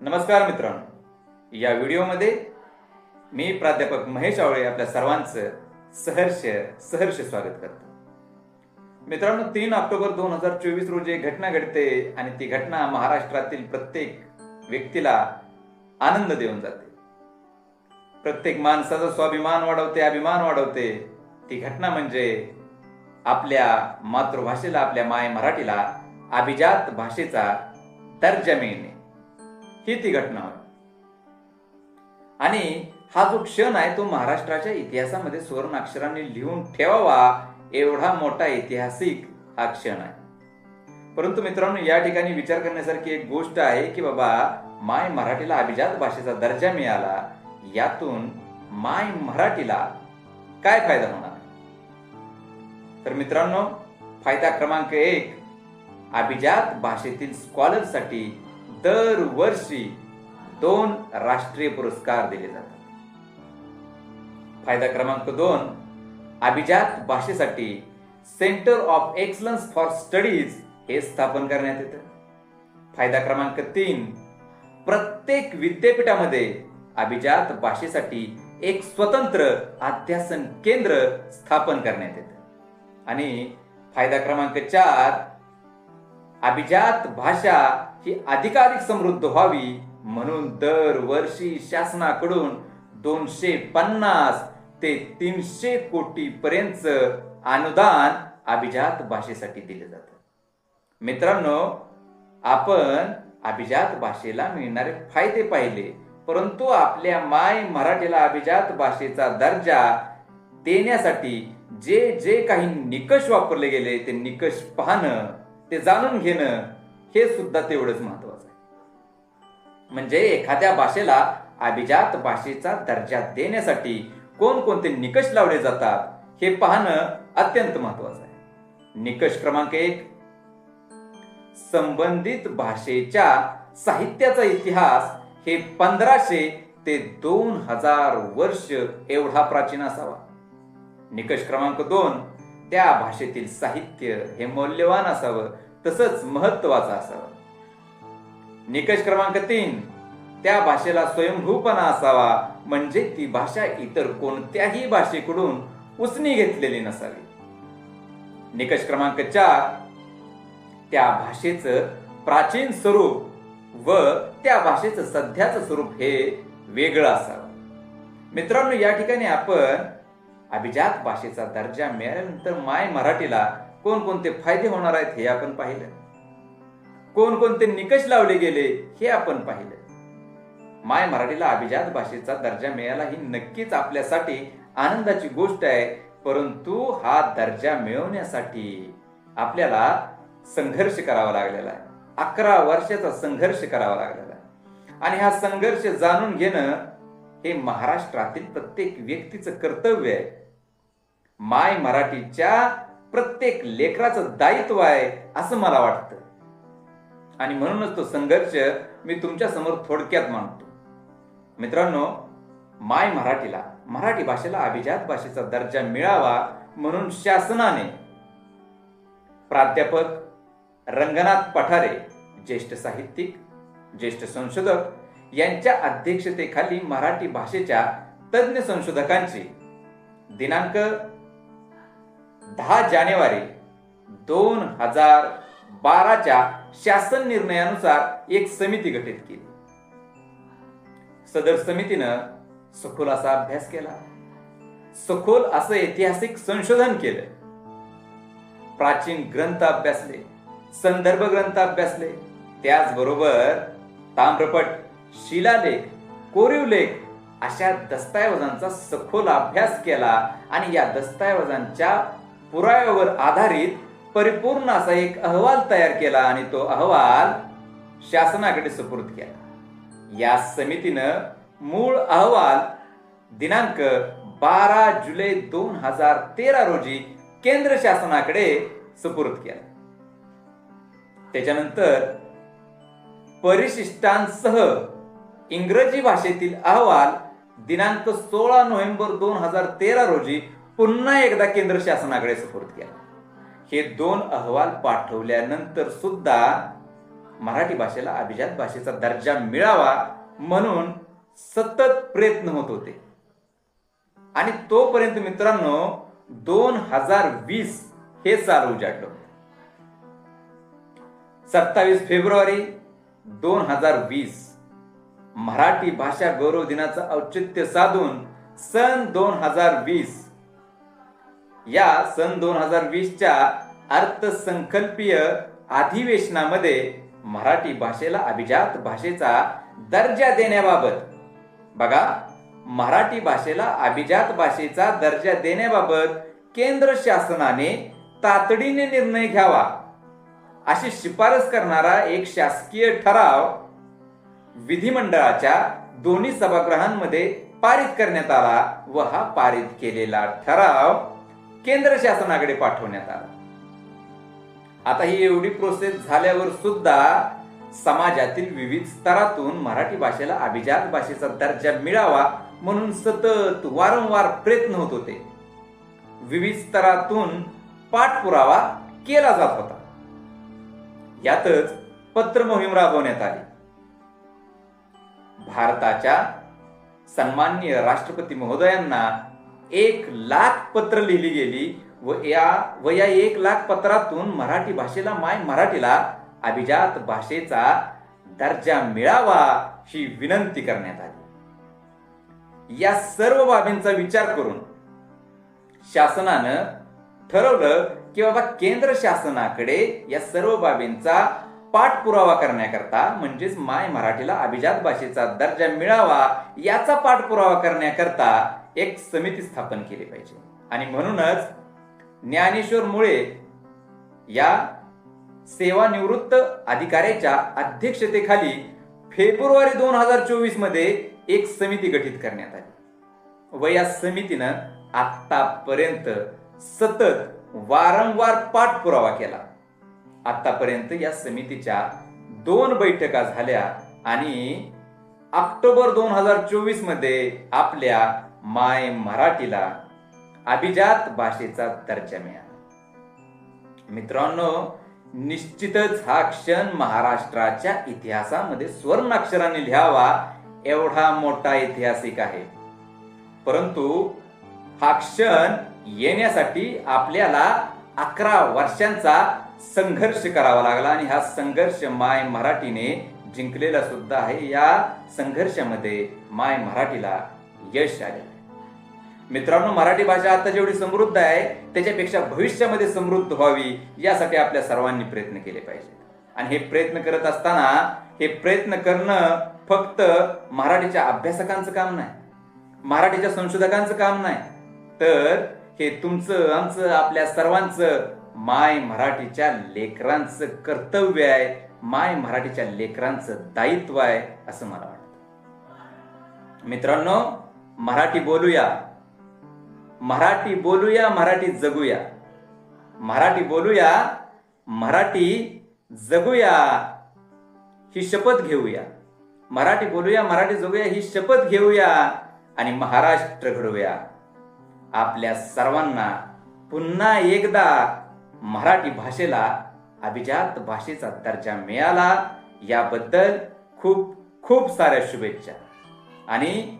नमस्कार मित्रांनो. या व्हिडिओमध्ये मी प्राध्यापक महेश आवळे आपल्या सर्वांचं सहर्ष सहर्ष स्वागत करतो. मित्रांनो तीन ऑक्टोबर दोन हजार चोवीस रोजी एक घटना घडते आणि ती घटना महाराष्ट्रातील प्रत्येक व्यक्तीला आनंद देऊन जाते. प्रत्येक माणसाचा स्वाभिमान वाढवते अभिमान वाढवते. ती घटना म्हणजे आपल्या मातृभाषेला आपल्या माय मराठीला अभिजात भाषेचा दर्जा मिळणे ही ती घटना होती. आणि हा जो क्षण आहे तो महाराष्ट्राच्या इतिहासामध्ये सुवर्ण अक्षरांनी लिहून ठेवावा एवढा मोठा ऐतिहासिक हा क्षण आहे. परंतु मित्रांनो या ठिकाणी विचार करण्यासारखी एक गोष्ट आहे की बाबा माय मराठीला अभिजात भाषेचा दर्जा मिळाला यातून माय मराठीला काय फायदा होणार? तर मित्रांनो फायदा क्रमांक एक अभिजात भाषेतील स्कॉलरसाठी दरवर्षी दोन राष्ट्रीय पुरस्कार दिले जातात. फायदा क्रमांक दोन अभिजात भाषेसाठी centre of excellence for studies हे स्थापन करण्यात येतं. फायदा क्रमांक तीन प्रत्येक विद्यापीठामध्ये अभिजात भाषेसाठी एक स्वतंत्र अध्यासन केंद्र स्थापन करण्यात येतं. आणि फायदा क्रमांक चार अभिजात भाषा ही अधिकाधिक समृद्ध व्हावी म्हणून दरवर्षी शासनाकडून दोनशे पन्नास ते तीनशे कोटी पर्यंत अनुदान अभिजात भाषेसाठी दिले जातं. मित्रांनो आपण अभिजात भाषेला मिळणारे फायदे पाहिले परंतु आपल्या माय मराठीला अभिजात भाषेचा दर्जा देण्यासाठी जे जे काही निकष वापरले गेले ते निकष पाहणं ते जाणून घेणं हे सुद्धा तेवढंच महत्वाचं आहे. म्हणजे एखाद्या भाषेला अभिजात भाषेचा दर्जा देण्यासाठी कोणकोणते निकष लावले जातात हे पाहणं अत्यंत महत्वाचं आहे. निकष क्रमांक एक संबंधित भाषेच्या साहित्याचा इतिहास हे पंधराशे ते दोन हजार वर्ष एवढा प्राचीन असावा. निकष क्रमांक दोन त्या भाषेतील साहित्य हे मौल्यवान असावं तसंच महत्वाचं असावं. निकष क्रमांक तीन त्या भाषेला स्वयंभूपणा असावा म्हणजे ती भाषा इतर कोणत्याही भाषेकडून उसनी घेतलेली नसावी. निकष क्रमांक चार त्या भाषेचं प्राचीन स्वरूप व त्या भाषेचं सध्याचं स्वरूप हे वेगळं असावं. मित्रांनो या ठिकाणी आपण अभिजात भाषेचा दर्जा मिळाल्यानंतर माय मराठीला कोणकोणते फायदे होणार आहेत हे आपण पाहिलं. कोणकोणते निकष लावले गेले हे आपण पाहिलं. माय मराठीला अभिजात भाषेचा दर्जा मिळाला ही नक्कीच आपल्यासाठी आनंदाची गोष्ट आहे परंतु हा दर्जा मिळवण्यासाठी आपल्याला संघर्ष करावा लागलेला आहे. अकरा वर्षाचा संघर्ष करावा लागलेला आहे. आणि हा संघर्ष जाणून घेणं हे महाराष्ट्रातील प्रत्येक व्यक्तीचं कर्तव्य आहे. माय मराठीच्या प्रत्येक लेकराचं दायित्व आहे असं मला वाटतं. आणि म्हणूनच तो संघर्ष मी तुमच्यासमोर थोडक्यात मांडतो. मित्रांनो माय मराठीला मराठी भाषेला अभिजात भाषेचा दर्जा मिळावा म्हणून शासनाने प्राध्यापक रंगनाथ पठारे ज्येष्ठ साहित्यिक ज्येष्ठ संशोधक यांच्या अध्यक्षतेखाली मराठी भाषेच्या तज्ज्ञ संशोधकांची. दिनांक दहा जानेवारी दोन हजार बाराच्या शासन निर्णयानुसार एक समिती गठीत केली. सदर समितीनं सखोल असा अभ्यास केला. सखोल असं ऐतिहासिक संशोधन केलं. प्राचीन ग्रंथ अभ्यासले संदर्भ ग्रंथ अभ्यासले. त्याचबरोबर ताम्रपट शिलालेख कोरीव लेख अशा दस्तऐवजांचा सखोल अभ्यास केला आणि या दस्तऐवजांच्या पुराव्यावर आधारित परिपूर्ण असा एक अहवाल तयार केला आणि तो अहवाल शासनाकडे सुपूर्द केला. या समितीनं मूळ अहवाल दिनांक बारा जुलै दोन हजार तेरा रोजी केंद्र शासनाकडे सुपूर्द केला. त्याच्यानंतर परिशिष्टांसह इंग्रजी भाषेतील अहवाल दिनांक सोळा नोव्हेंबर दोन हजार तेरा रोजी पुन्हा एकदा केंद्र शासनाकडे सुपूर्द केला. हे दोन अहवाल पाठवल्यानंतर सुद्धा मराठी भाषेला अभिजात भाषेचा दर्जा मिळावा म्हणून सतत प्रयत्न होत होते. आणि तोपर्यंत मित्रांनो दोन हजार वीस हे साल उजाडलं सत्तावीस फेब्रुवारी दोन हजार वीस मराठी भाषा गौरव दिनाचं औचित्य साधून सन दोन हजार वीस. या सन दोन हजार वीसच्या अर्थसंकल्पीय अधिवेशनामध्ये मराठी भाषेला अभिजात भाषेचा दर्जा देण्याबाबत बघा मराठी भाषेला अभिजात भाषेचा दर्जा देण्याबाबत केंद्र शासनाने तातडीने निर्णय घ्यावा अशी शिफारस करणारा एक शासकीय ठराव विधिमंडळाच्या दोन्ही सभागृहांमध्ये पारित करण्यात आला व हा पारित केलेला ठराव केंद्र शासनाकडे पाठवण्यात आला. आता ही एवढी प्रोसेस झाल्यावर सुद्धा समाजातील विविध स्तरातून मराठी भाषेला अभिजात भाषेचा दर्जा मिळावा म्हणून सतत वारंवार प्रयत्न होत होते. विविध स्तरातून पाठपुरावा केला जात होता. यातच पत्र मोहीम राबवण्यात आली. भारताच्या सन्माननीय राष्ट्रपती महोदयांना एक लाख पत्र लिहिली गेली व या व या एक लाख पत्रातून मराठी भाषेला माय मराठीला अभिजात भाषेचा दर्जा मिळावा ही विनंती करण्यात आली. या सर्व बाबींचा विचार करून शासनानं ठरवलं की बाबा केंद्र शासनाकडे या सर्व बाबींचा पाठपुरावा करण्याकरता म्हणजेच माय मराठीला अभिजात भाषेचा दर्जा मिळावा याचा पाठपुरावा करण्याकरता एक समिती स्थापन केली पाहिजे. आणि म्हणूनच ज्ञानेश्वर मुळे या सेवानिवृत्त अधिकाऱ्याच्या अध्यक्षतेखाली फेब्रुवारी दोन हजार चोवीसमध्ये एक समिती गठीत करण्यात आली. व या समितीनं आतापर्यंत सतत वारंवार पाठपुरावा केला. आतापर्यंत या समितीच्या दोन बैठका झाल्या आणि ऑक्टोबर दोन हजार चोवीसमध्ये आपल्या माय मराठीला अभिजात भाषेचा दर्जा मिळाला. मित्रांनो निश्चितच हा क्षण महाराष्ट्राच्या इतिहासामध्ये स्वर्ण अक्षराने लिहावा एवढा मोठा ऐतिहासिक आहे. परंतु हा क्षण येण्यासाठी आपल्याला अकरा वर्षांचा संघर्ष करावा लागला आणि हा संघर्ष माय मराठीने जिंकलेला सुद्धा आहे. या संघर्षामध्ये माय मराठीला यश आले मित्रांनो मराठी भाषा आता जेवढी समृद्ध आहे त्याच्यापेक्षा भविष्यामध्ये समृद्ध व्हावी यासाठी आपल्या सर्वांनी प्रयत्न केले पाहिजेत. आणि हे प्रयत्न करत असताना हे प्रयत्न करणं फक्त मराठीच्या अभ्यासकांचं काम नाही. मराठीच्या संशोधकांचं काम नाही. तर हे तुमचं आमचं आपल्या सर्वांचं माय मराठीच्या लेकरांचं कर्तव्य आहे माय मराठीच्या लेकरांचं दायित्व आहे असं मला वाटतं. मित्रांनो मराठी बोलूया. मराठी बोलूया मराठी जगूया. मराठी बोलूया मराठी जगूया ही शपथ घेऊया. मराठी बोलूया मराठी जगूया ही शपथ घेऊया आणि महाराष्ट्र घडवूया. आपल्या सर्वांना पुन्हा एकदा मराठी भाषेला अभिजात भाषेचा दर्जा मिळाला. याबद्दल खूप खूप साऱ्या शुभेच्छा. आणि